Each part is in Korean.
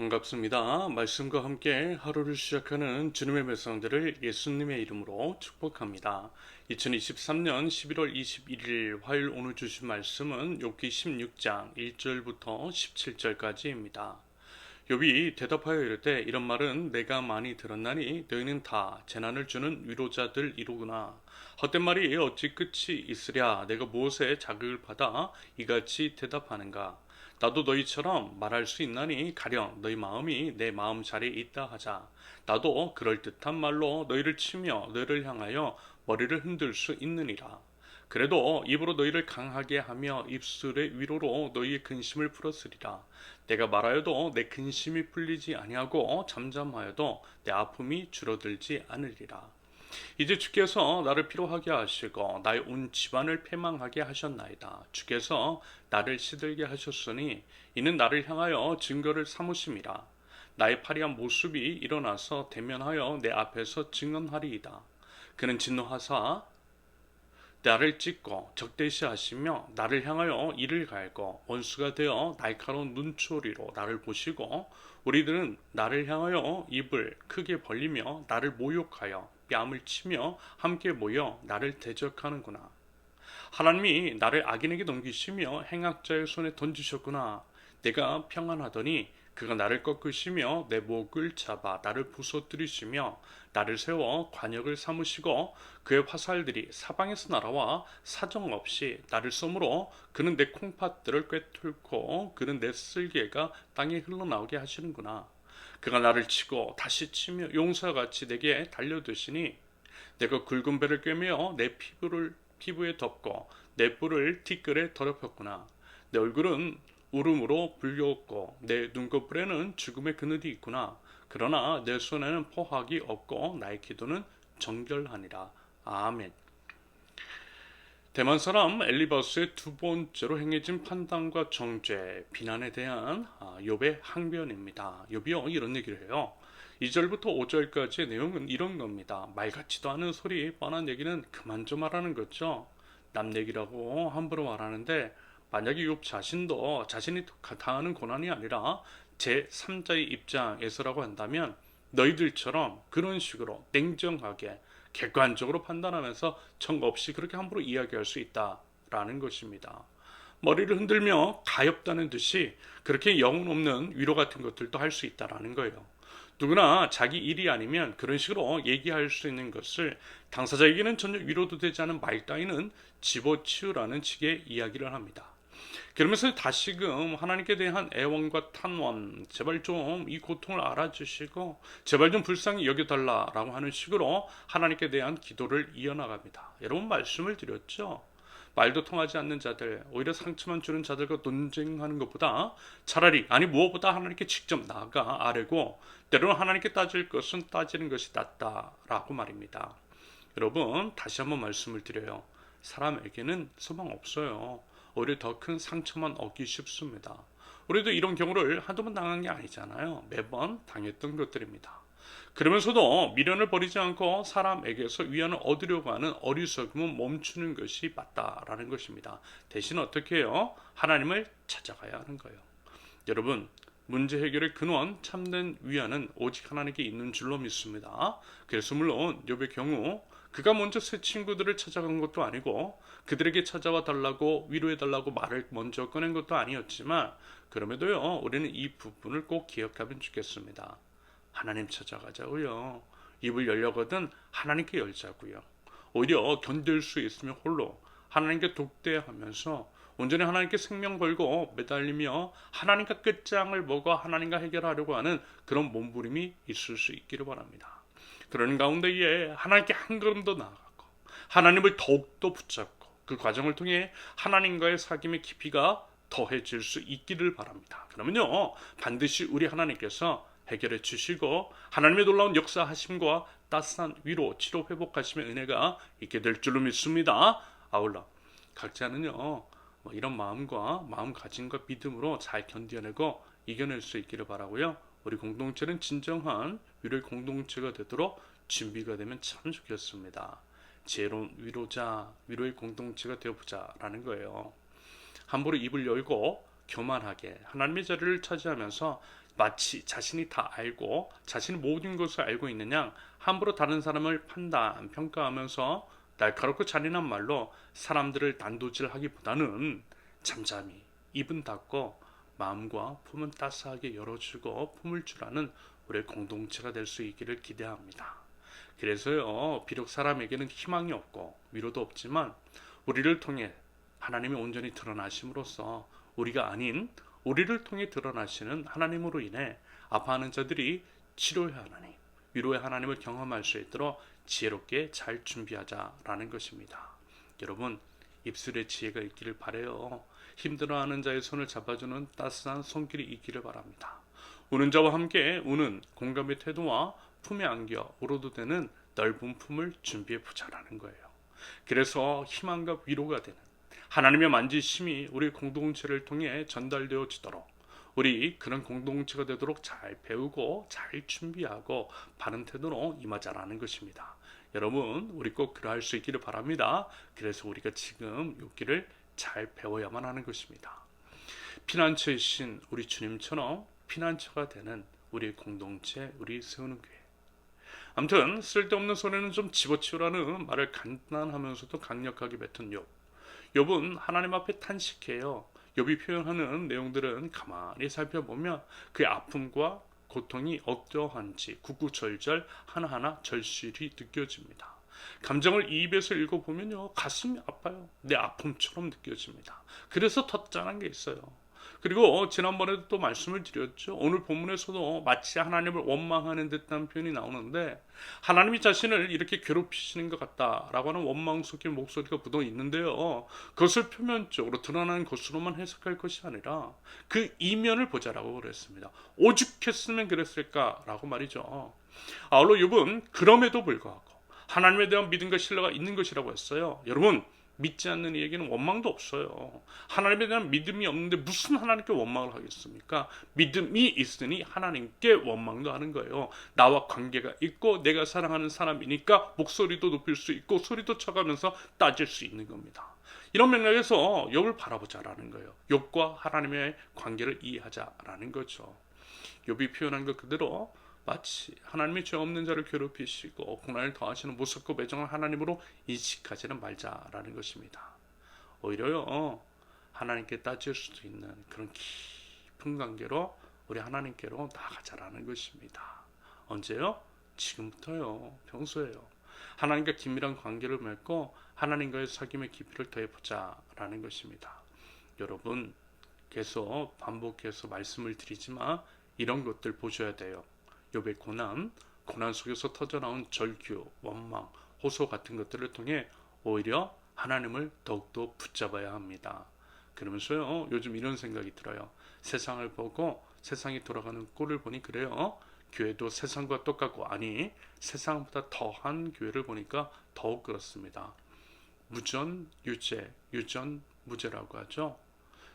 반갑습니다. 말씀과 함께 하루를 시작하는 주님의 백성들을 예수님의 이름으로 축복합니다. 2023년 11월 21일 화요일 오늘 주신 말씀은 욥기 16장 1절부터 17절까지입니다. 욥이 대답하여 이르되 이런 말은 내가 많이 들었나니 너희는 다 재난을 주는 위로자들이로구나. 헛된 말이 어찌 끝이 있으랴 내가 무엇에 자극을 받아 이같이 대답하는가. 나도 너희처럼 말할 수 있나니 가령 너희 마음이 내 마음 자리에 있다 하자. 나도 그럴듯한 말로 너희를 치며 너희를 향하여 머리를 흔들 수 있느니라. 그래도 입으로 너희를 강하게 하며 입술의 위로로 너희의 근심을 풀었으리라. 내가 말하여도 내 근심이 풀리지 아니하고 잠잠하여도 내 아픔이 줄어들지 않으리라. 이제 주께서 나를 피로하게 하시고 나의 온 집안을 패망하게 하셨나이다. 주께서 나를 시들게 하셨으니 이는 나를 향하여 증거를 삼으심이라. 나의 파리한 모습이 일어나서 대면하여 내 앞에서 증언하리이다. 그는 진노하사 나를 찢고 적대시하시며 나를 향하여 이를 갈고 원수가 되어 날카로운 눈초리로 나를 보시고 우리들은 나를 향하여 입을 크게 벌리며 나를 모욕하여 뺨을 치며 함께 모여 나를 대적하는구나. 하나님이 나를 악인에게 넘기시며 행악자의 손에 던지셨구나. 내가 평안하더니 그가 나를 꺾으시며 내 목을 잡아 나를 부서뜨리시며 나를 세워 관역을 삼으시고 그의 화살들이 사방에서 날아와 사정없이 나를 쏘므로 그는 내 콩팥들을 꿰뚫고 그는 내 쓸개가 땅에 흘러나오게 하시는구나. 그가 나를 치고 다시 치며 용사같이 내게 달려드시니 내가 굵은 배를 꿰며 내 피부를 피부에 덮고 내 뿔을 티끌에 더럽혔구나. 내 얼굴은 울음으로 불렸고 내 눈꺼풀에는 죽음의 그늘이 있구나. 그러나 내 손에는 포학이 없고 나의 기도는 정결하니라. 아멘. 대만 사람 엘리바스의 두 번째로 행해진 판단과 정죄, 비난에 대한 욥의 항변입니다. 욥이 이런 얘기를 해요. 2절부터 5절까지의 내용은 이런 겁니다. 말 같지도 않은 소리, 뻔한 얘기는 그만 좀 하라는 거죠. 남 얘기라고 함부로 말하는데 만약에 욥 자신도 자신이 당하는 고난이 아니라 제 3자의 입장에서라고 한다면 너희들처럼 그런 식으로 냉정하게 객관적으로 판단하면서 청거 없이 그렇게 함부로 이야기할 수 있다라는 것입니다. 머리를 흔들며 가엾다는 듯이 그렇게 영혼 없는 위로 같은 것들도 할 수 있다라는 거예요. 누구나 자기 일이 아니면 그런 식으로 얘기할 수 있는 것을 당사자에게는 전혀 위로도 되지 않은 말 따위는 집어치우라는 식의 이야기를 합니다. 그러면서 다시금 하나님께 대한 애원과 탄원, 제발 좀 이 고통을 알아주시고, 제발 좀 불쌍히 여겨달라라고 하는 식으로 하나님께 대한 기도를 이어나갑니다. 여러분 말씀을 드렸죠? 말도 통하지 않는 자들, 오히려 상처만 주는 자들과 논쟁하는 것보다 차라리, 아니 무엇보다 하나님께 직접 나가 아뢰고, 때로는 하나님께 따질 것은 따지는 것이 낫다라고 말입니다. 여러분, 다시 한번 말씀을 드려요. 사람에게는 소망 없어요. 오히려 더 큰 상처만 얻기 쉽습니다. 우리도 이런 경우를 한두 번 당한 게 아니잖아요. 매번 당했던 것들입니다. 그러면서도 미련을 버리지 않고 사람에게서 위안을 얻으려고 하는 어리석음은 멈추는 것이 맞다라는 것입니다. 대신 어떻게 해요? 하나님을 찾아가야 하는 거예요. 여러분, 문제 해결의 근원 참된 위안은 오직 하나님께 있는 줄로 믿습니다. 그래서 물론 욥의 경우 그가 먼저 새 친구들을 찾아간 것도 아니고 그들에게 찾아와 달라고 위로해 달라고 말을 먼저 꺼낸 것도 아니었지만 그럼에도요 우리는 이 부분을 꼭 기억하면 좋겠습니다. 하나님 찾아가자고요. 입을 열려거든 하나님께 열자고요. 오히려 견딜 수 있으면 홀로 하나님께 독대하면서 온전히 하나님께 생명 걸고 매달리며 하나님과 끝장을 먹어 하나님과 해결하려고 하는 그런 몸부림이 있을 수 있기를 바랍니다. 그런 가운데에 하나님께 한 걸음 더 나아가고 하나님을 더욱더 붙잡고 그 과정을 통해 하나님과의 사귐의 깊이가 더해질 수 있기를 바랍니다. 그러면요 반드시 우리 하나님께서 해결해 주시고 하나님의 놀라운 역사하심과 따스한 위로 치료 회복하심의 은혜가 있게 될 줄로 믿습니다. 아울러 각자는요 뭐 이런 마음과 마음가짐과 믿음으로 잘 견뎌내고 이겨낼 수 있기를 바라고요. 우리 공동체는 진정한 위로의 공동체가 되도록 준비가 되면 참 좋겠습니다. 지혜로운 위로자, 위로의 공동체가 되어보자라는 거예요. 함부로 입을 열고 교만하게 하나님의 자리를 차지하면서 마치 자신이 다 알고 자신이 모든 것을 알고 양 함부로 다른 사람을 판단, 평가하면서 날카롭고 잔인한 말로 사람들을 난도질하기보다는 잠잠히 입은 닫고 마음과 품은 따스하게 열어주고 품을 줄 아는 우리의 공동체가 될 수 있기를 기대합니다. 그래서요, 비록 사람에게는 희망이 없고 위로도 없지만 우리를 통해 하나님이 온전히 드러나심으로써 우리가 아닌 우리를 통해 드러나시는 하나님으로 인해 아파하는 자들이 치료의 하나님, 위로의 하나님을 경험할 수 있도록 지혜롭게 잘 준비하자라는 것입니다. 여러분, 입술에 지혜가 있기를 바래요. 힘들어하는 자의 손을 잡아주는 따스한 손길이 있기를 바랍니다. 우는 자와 함께 우는 공감의 태도와 품에 안겨 울어도 되는 넓은 품을 준비해 보자라는 거예요. 그래서 희망과 위로가 되는 하나님의 만지심이 우리 공동체를 통해 전달되어지도록 우리 그런 공동체가 되도록 잘 배우고 잘 준비하고 바른 태도로 임하자라는 것입니다. 여러분, 우리 꼭 그러할 수 있기를 바랍니다. 그래서 우리가 지금 이 길을 잘 배워야만 하는 것입니다. 피난처이신 우리 주님처럼 피난처가 되는 우리 공동체, 우리 세우는 교회. 아무튼 쓸데없는 소리는 좀 집어치우라는 말을 간단하면서도 강력하게 뱉은 욥. 욥은 하나님 앞에 탄식해요. 욥이 표현하는 내용들은 가만히 살펴보면 그의 아픔과 고통이 어떠한지 구구절절 하나하나 절실히 느껴집니다. 감정을 입에서 읽어보면요 가슴이 아파요. 내 아픔처럼 느껴집니다. 그래서 더 짠한 게 있어요. 그리고 지난번에도 또 말씀을 드렸죠. 오늘 본문에서도 마치 하나님을 원망하는 듯한 표현이 나오는데 하나님이 자신을 이렇게 괴롭히시는 것 같다라고 하는 원망 섞인 목소리가 묻어 있는데요. 그것을 표면적으로 드러나는 것으로만 해석할 것이 아니라 그 이면을 보자라고 그랬습니다. 오죽했으면 그랬을까라고 말이죠. 아울러 욥은 그럼에도 불구하고 하나님에 대한 믿음과 신뢰가 있는 것이라고 했어요. 여러분 믿지 않는 이에게는 원망도 없어요. 하나님에 대한 믿음이 없는데 무슨 하나님께 원망을 하겠습니까? 믿음이 있으니 하나님께 원망도 하는 거예요. 나와 관계가 있고 내가 사랑하는 사람이니까 목소리도 높일 수 있고 소리도 쳐가면서 따질 수 있는 겁니다. 이런 맥락에서 욥을 바라보자라는 거예요. 욥과 하나님의 관계를 이해하자라는 거죠. 욥이 표현한 것 그대로 마치 하나님이 죄 없는 자를 괴롭히시고 고난을 더하시는 무섭고 매정한 하나님으로 인식하지는 말자라는 것입니다. 오히려요 하나님께 따질 수도 있는 그런 깊은 관계로 우리 하나님께로 나가자라는 것입니다. 언제요? 지금부터요. 평소에요. 하나님과 긴밀한 관계를 맺고 하나님과의 사귐의 깊이를 더해보자라는 것입니다. 여러분 계속 반복해서 말씀을 드리지만 이런 것들 보셔야 돼요. 욥의 고난, 고난 속에서 터져나온 절규, 원망, 호소 같은 것들을 통해 오히려 하나님을 더욱더 붙잡아야 합니다. 그러면서요, 요즘 이런 생각이 들어요. 세상을 보고 세상이 돌아가는 꼴을 보니 그래요. 교회도 세상과 똑같고 아니 세상보다 더한 교회를 보니까 더욱 그렇습니다. 무전 유죄, 유전 무죄라고 하죠.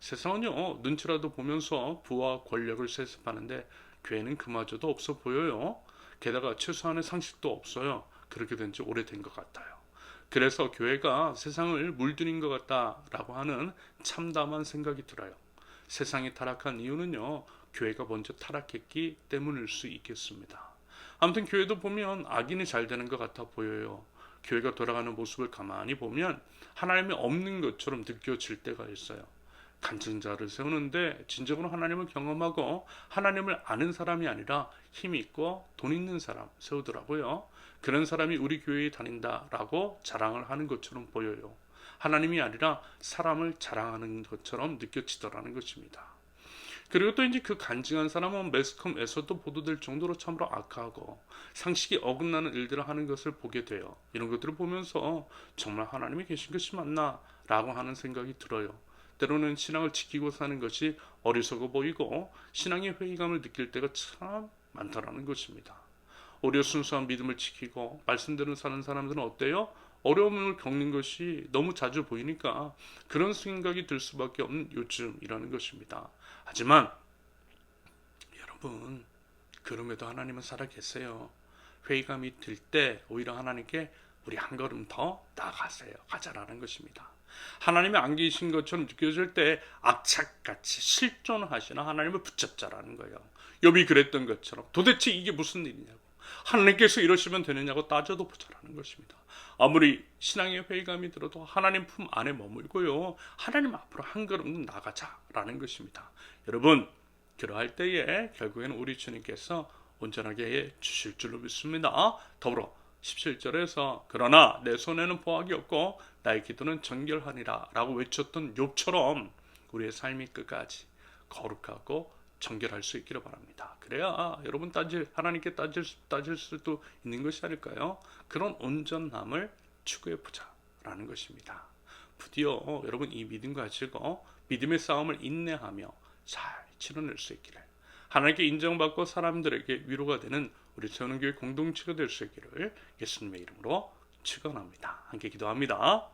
세상은요 눈치라도 보면서 부와 권력을 세습하는데 교회는 그마저도 없어 보여요. 게다가 최소한의 상식도 없어요. 그렇게 된 지 오래된 것 같아요. 그래서 교회가 세상을 물들인 것 같다라고 하는 참담한 생각이 들어요. 세상이 타락한 이유는요, 교회가 먼저 타락했기 때문일 수 있겠습니다. 아무튼 교회도 보면 악인이 잘 되는 것 같아 보여요. 교회가 돌아가는 모습을 가만히 보면 하나님이 없는 것처럼 느껴질 때가 있어요. 간증자를 세우는데 진정으로 하나님을 경험하고 하나님을 아는 사람이 아니라 힘 있고 돈 있는 사람 세우더라고요. 그런 사람이 우리 교회에 다닌다라고 자랑을 하는 것처럼 보여요. 하나님이 아니라 사람을 자랑하는 것처럼 느껴지더라는 것입니다. 그리고 또 이제 그 간증한 사람은 매스컴에서도 보도될 정도로 참으로 악하고 상식이 어긋나는 일들을 하는 것을 보게 돼요. 이런 것들을 보면서 정말 하나님이 계신 것이 맞나? 라고 하는 생각이 들어요. 때로는 신앙을 지키고 사는 것이 어리석어 보이고 신앙의 회의감을 느낄 때가 참 많다라는 것입니다. 오히려 순수한 믿음을 지키고 말씀대로 사는 사람들은 어때요? 어려움을 겪는 것이 너무 자주 보이니까 그런 생각이 들 수밖에 없는 요즘이라는 것입니다. 하지만 여러분 그럼에도 하나님은 살아 계세요. 회의감이 들 때 오히려 하나님께 우리 한 걸음 더 나가세요. 가자라는 것입니다. 하나님이 안 계신 것처럼 느껴질 때 악착같이 실존하시는 하나님을 붙잡자라는 거예요. 욥이 그랬던 것처럼 도대체 이게 무슨 일이냐고 하나님께서 이러시면 되느냐고 따져도 보자라는 것입니다. 아무리 신앙의 회의감이 들어도 하나님 품 안에 머물고요. 하나님 앞으로 한 걸음 나가자라는 것입니다. 여러분 그러할 때에 결국에는 우리 주님께서 온전하게 해 주실 줄로 믿습니다. 더불어 17절에서 그러나 내 손에는 보약이 없고 나의 기도는 정결하니라 라고 외쳤던 욥처럼 우리의 삶이 끝까지 거룩하고 정결할 수 있기를 바랍니다. 그래야 여러분 따질 하나님께 따질 수- 따질 수도 있는 것이 아닐까요? 그런 온전함을 추구해 보자라는 것입니다. 부디어 여러분 이 믿음 가지고 믿음의 싸움을 인내하며 잘 치러낼 수 있기를 하나님께 인정받고 사람들에게 위로가 되는 우리 세우는교회 공동체가 될 수 있기를 예수님의 이름으로 축원합니다. 함께 기도합니다.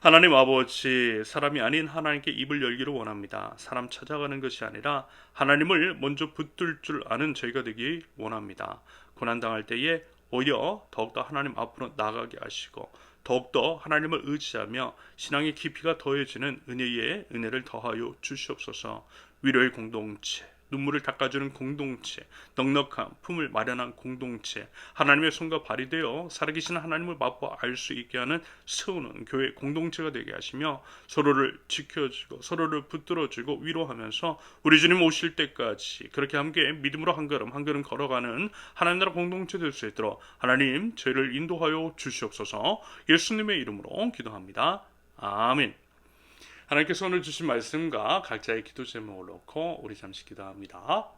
하나님 아버지, 사람이 아닌 하나님께 입을 열기를 원합니다. 사람 찾아가는 것이 아니라 하나님을 먼저 붙들 줄 아는 저희가 되기 원합니다. 고난 당할 때에 오히려 더욱더 하나님 앞으로 나가게 하시고 더욱더 하나님을 의지하며 신앙의 깊이가 더해지는 은혜의 은혜를 더하여 주시옵소서. 위로의 공동체, 눈물을 닦아주는 공동체, 넉넉한 품을 마련한 공동체, 하나님의 손과 발이 되어 살아계신 하나님을 맛보아 알수 있게 하는 세우는 교회 공동체가 되게 하시며 서로를 지켜주고 서로를 붙들어주고 위로하면서 우리 주님 오실 때까지 그렇게 함께 믿음으로 한 걸음 한 걸음 걸어가는 하나님 나라 공동체 될 수 있도록 하나님 저희를 인도하여 주시옵소서 예수님의 이름으로 기도합니다. 아멘. 하나님께서 오늘 주신 말씀과 각자의 기도 제목을 놓고 우리 잠시 기도합니다.